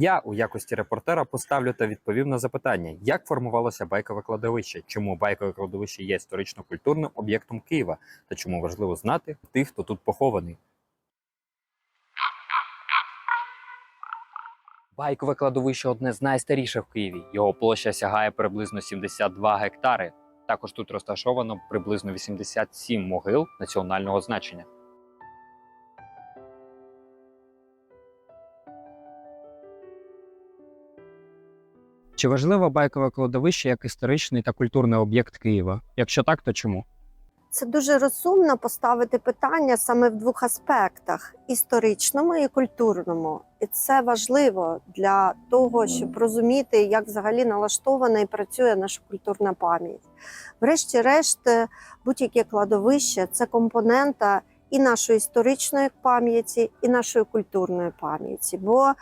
Я у якості репортера поставлю та відповів на запитання, як формувалося байкове кладовище, чому байкове кладовище є історично-культурним об'єктом Києва та чому важливо знати тих, хто тут похований. Байкове кладовище одне з найстаріших в Києві. Його площа сягає приблизно 72 гектари. Також тут розташовано приблизно 87 могил національного значення. Чи важливо байкове кладовище як історичний та культурний об'єкт Києва? Якщо так, то чому? Це дуже розумно поставити питання саме в двох аспектах: історичному і культурному. І це важливо для того, щоб розуміти, як взагалі налаштована і працює наша культурна пам'ять. Врешті-решт, е, будь-яке кладовище це компонента і нашої історичної пам'яті, і нашої культурної пам'яті. Бо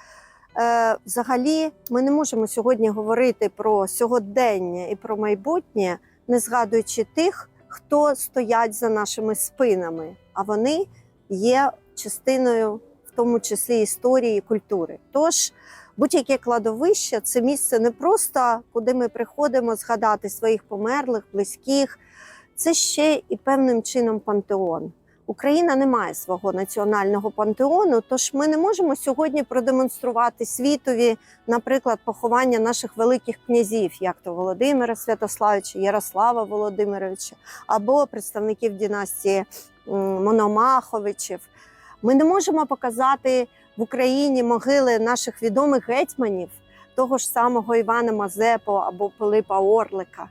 взагалі ми не можемо сьогодні говорити про сьогодення і про майбутнє, не згадуючи тих хто стоять за нашими спинами, а вони є частиною, в тому числі історії і культури. Тож будь-яке кладовище це місце не просто куди ми приходимо згадати своїх померлих, близьких, це ще і певним чином пантеон. Україна не має свого національного пантеону, тож ми не можемо сьогодні продемонструвати світові, наприклад, поховання наших великих князів, як то Володимира Святославича, Ярослава Володимировича, або представників династії Мономаховичів. Ми не можемо показати в Україні могили наших відомих гетьманів, того ж самого Івана Мазепу або Пилипа Орлика.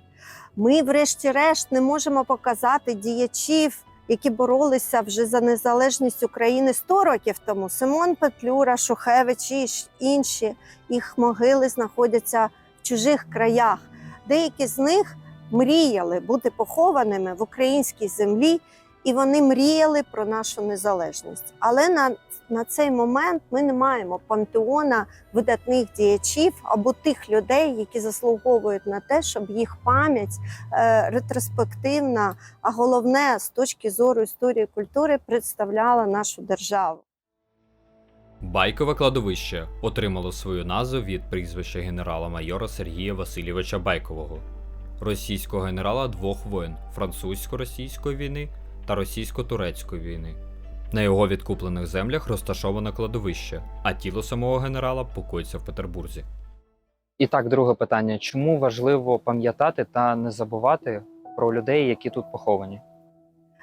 Ми, врешті-решт, не можемо показати діячів, які боролися вже за незалежність України 100 років тому. Симон Петлюра, Шухевич і інші їх могили знаходяться в чужих краях. Деякі з них мріяли бути похованими в українській землі, і вони мріяли про нашу незалежність. Але на, на цей момент ми не маємо пантеона видатних діячів або тих людей, які заслуговують на те, щоб їх пам'ять е, ретроспективна, а головне з точки зору історії культури представляла нашу державу. Байкове кладовище отримало свою назву від прізвища генерала-майора Сергія Васильовича Байкового, російського генерала двох воєн французько-російської війни та російсько-турецької війни. На його відкуплених землях розташоване кладовище, а тіло самого генерала покоїться в Петербурзі. І так, друге питання: чому важливо пам'ятати та не забувати про людей, які тут поховані?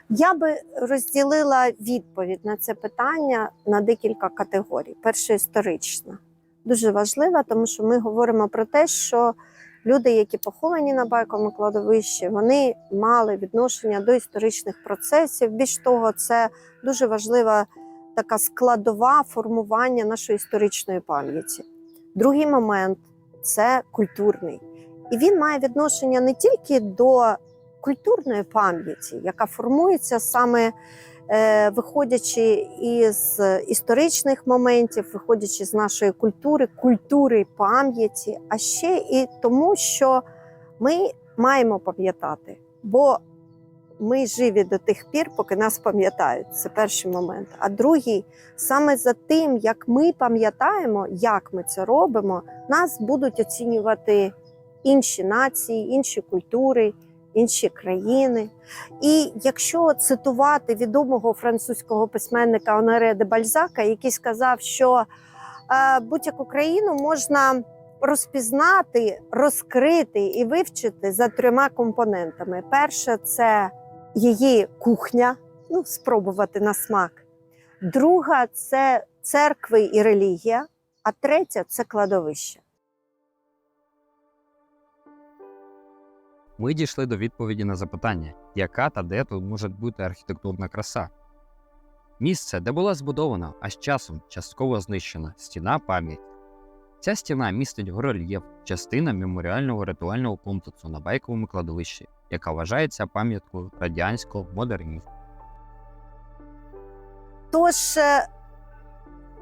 Я би розділила відповідь на це питання на декілька категорій. Перша історична, дуже важлива, тому що ми говоримо про те, що люди, які поховані на байковому кладовищі, вони мали відношення до історичних процесів. Більш того, це дуже важлива така складова формування нашої історичної пам'яті. Другий момент це культурний. І він має відношення не тільки до культурної пам'яті, яка формується саме виходячи із історичних моментів, виходячи з нашої культури, культури пам'яті, а ще і тому, що ми маємо пам'ятати, бо ми живі до тих пір, поки нас пам'ятають. Це перший момент. А другий, саме за тим, як ми пам'ятаємо, як ми це робимо, нас будуть оцінювати інші нації, інші культури інші країни. І якщо цитувати відомого французького письменника Оноре де Бальзака, який сказав, що е, будь-яку країну можна розпізнати, розкрити і вивчити за трьома компонентами: перше це її кухня, ну, спробувати на смак. Друга це церкви і релігія, а третя це кладовище. Ми дійшли до відповіді на запитання, яка та де тут може бути архітектурна краса. Місце, де була збудована, а з часом частково знищена стіна пам'ять. Ця стіна містить горельєф, частина меморіального ритуального комплексу на байковому кладовищі, яка вважається пам'яткою радянського модернізму. Тож, е,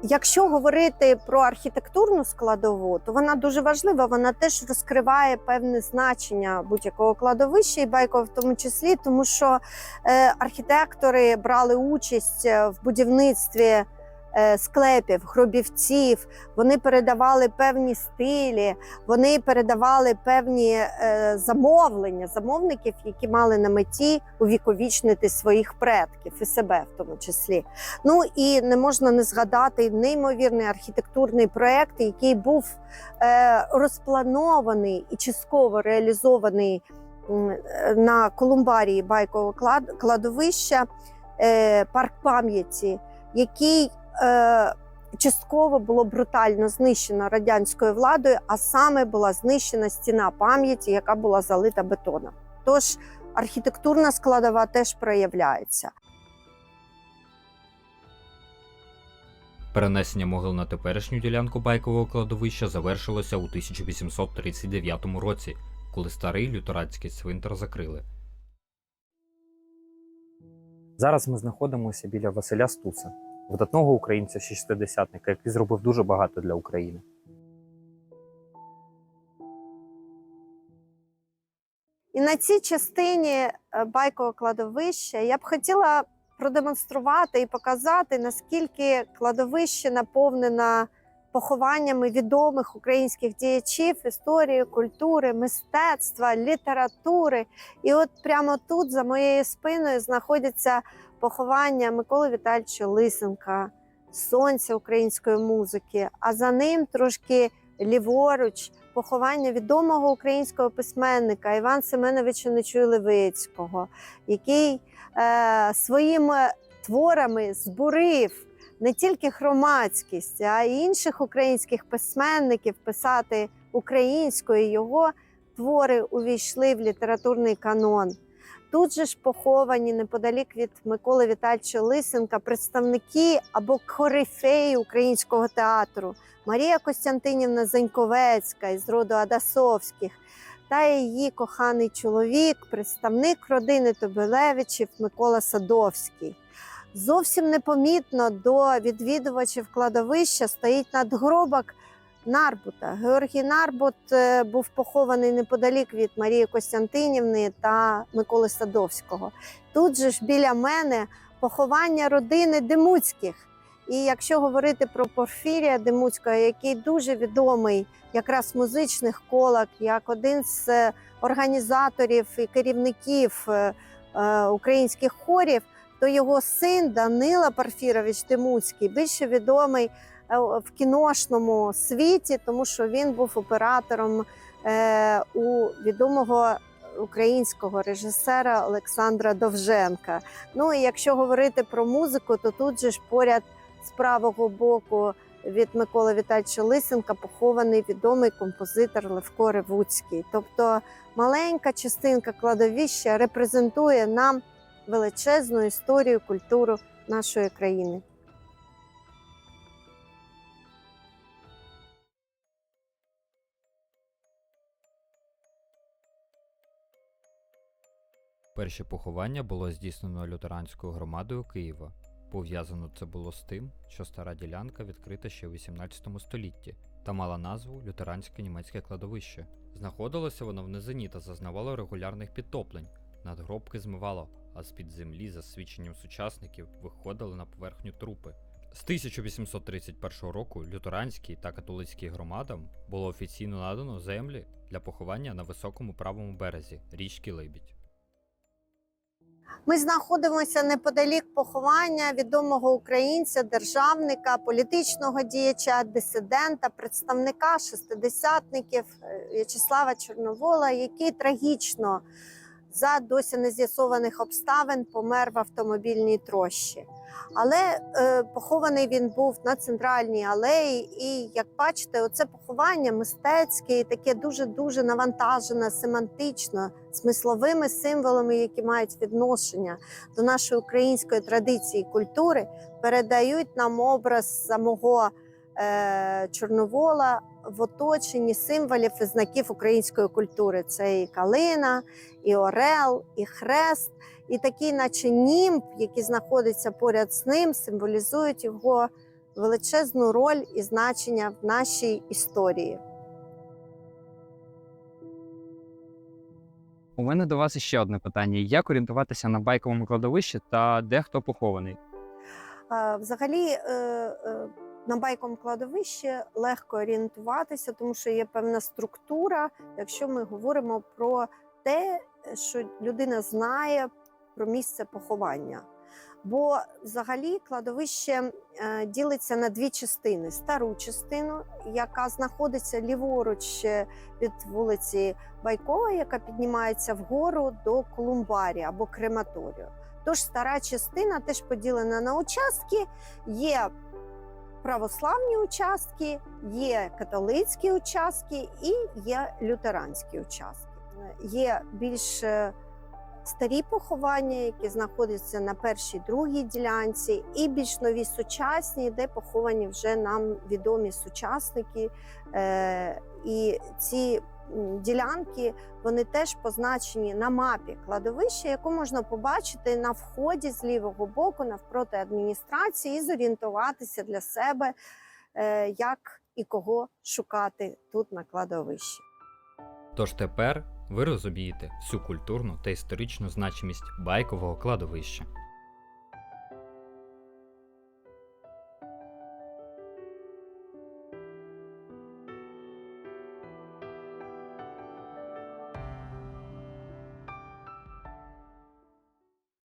якщо говорити про архітектурну складову, то вона дуже важлива. Вона теж розкриває певне значення будь-якого кладовища і байкова в тому числі, тому що е, архітектори брали участь е, в будівництві склепів, гробівців. Вони передавали певні стилі, вони передавали певні е, замовлення замовників, які мали на меті увіковічнити своїх предків і себе в тому числі. Ну і не можна не згадати неймовірний архітектурний проект, який був е, розпланований і частково реалізований е, на Колумбарії Байкового кладовища, е, парк пам'яті, який е, частково було брутально знищено радянською владою, а саме була знищена стіна пам'яті, яка була залита бетоном. Тож архітектурна складова теж проявляється. Перенесення могил на теперішню ділянку байкового кладовища завершилося у 1839 році, коли старий лютеранський цвинтар закрили. Зараз ми знаходимося біля Василя Стуса, видатного українця шістдесятника, який зробив дуже багато для України. І на цій частині е, байкового кладовища я б хотіла продемонструвати і показати, наскільки кладовище наповнено похованнями відомих українських діячів історії, культури, мистецтва, літератури. І от прямо тут, за моєю спиною, знаходяться поховання Миколи Віталійовича Лисенка, сонця української музики, а за ним трошки ліворуч поховання відомого українського письменника Івана Семеновича Нечуй-Левицького, який е, своїми творами збурив не тільки громадськість, а й інших українських письменників писати українською. Його твори увійшли в літературний канон. Тут же ж поховані неподалік від Миколи Вітальовича Лисенка представники або корифеї українського театру. Марія Костянтинівна Заньковецька із роду Адасовських та її коханий чоловік, представник родини Тобелевичів Микола Садовський. Зовсім непомітно до відвідувачів кладовища стоїть надгробок Нарбута. Георгій Нарбут е, був похований неподалік від Марії Костянтинівни та Миколи Садовського. Тут же ж біля мене поховання родини Демуцьких. І якщо говорити про Порфірія Демуцького, який дуже відомий якраз в музичних колах, як один з е, організаторів і керівників е, українських хорів, то його син Данила Порфірович Демуцький більше відомий в кіношному світі, тому що він був оператором е, у відомого українського режисера Олександра Довженка. Ну і якщо говорити про музику, то тут же ж поряд з правого боку від Миколи Вітальовича Лисенка похований відомий композитор Левко Ревуцький. Тобто маленька частинка кладовища репрезентує нам величезну історію, культуру нашої країни. Перші поховання було здійснено лютеранською громадою Києва. Пов'язано це було з тим, що стара ділянка відкрита ще у 18 столітті та мала назву Лютеранське німецьке кладовище. Знаходилося воно в низині та зазнавало регулярних підтоплень. Надгробки змивало, а з-під землі, за свідченням сучасників, виходили на поверхню трупи. З 1831 року лютеранській та католицькій громадам було офіційно надано землі для поховання на високому правому березі річки Либідь. Ми знаходимося неподалік поховання відомого українця, державника, політичного діяча, дисидента, представника шестидесятників е, В'ячеслава Чорновола, який трагічно за досі не з'ясованих обставин помер в автомобільній трощі. Але е, похований він був на центральній алеї, і як бачите, оце поховання мистецьке і таке дуже дуже навантажене семантично, смисловими символами, які мають відношення до нашої української традиції і культури, передають нам образ самого е, Чорновола в оточенні символів і знаків української культури. Це і калина, і орел, і хрест, і такий, наче німб, який знаходиться поряд з ним, символізують його величезну роль і значення в нашій історії. У мене до вас ще одне питання: як орієнтуватися на байковому кладовищі та де хто похований? Взагалі е, е, на байковому кладовищі легко орієнтуватися, тому що є певна структура, якщо ми говоримо про те, що людина знає про місце поховання. Бо взагалі кладовище е, ділиться на дві частини: стару частину, яка знаходиться ліворуч е, від вулиці Байкова, яка піднімається вгору до Колумбарі або крематорію. Тож стара частина теж поділена на участки. Є православні участки, є католицькі участки і є лютеранські участки. Є більш е, старі поховання, які знаходяться на першій другій ділянці, і більш нові сучасні, де поховані вже нам відомі сучасники. Е, І ці ділянки вони теж позначені на мапі кладовища, яку можна побачити на вході з лівого боку навпроти адміністрації і зорієнтуватися для себе, е, як і кого шукати тут на кладовищі. Тож тепер ви розумієте всю культурну та історичну значимість байкового кладовища.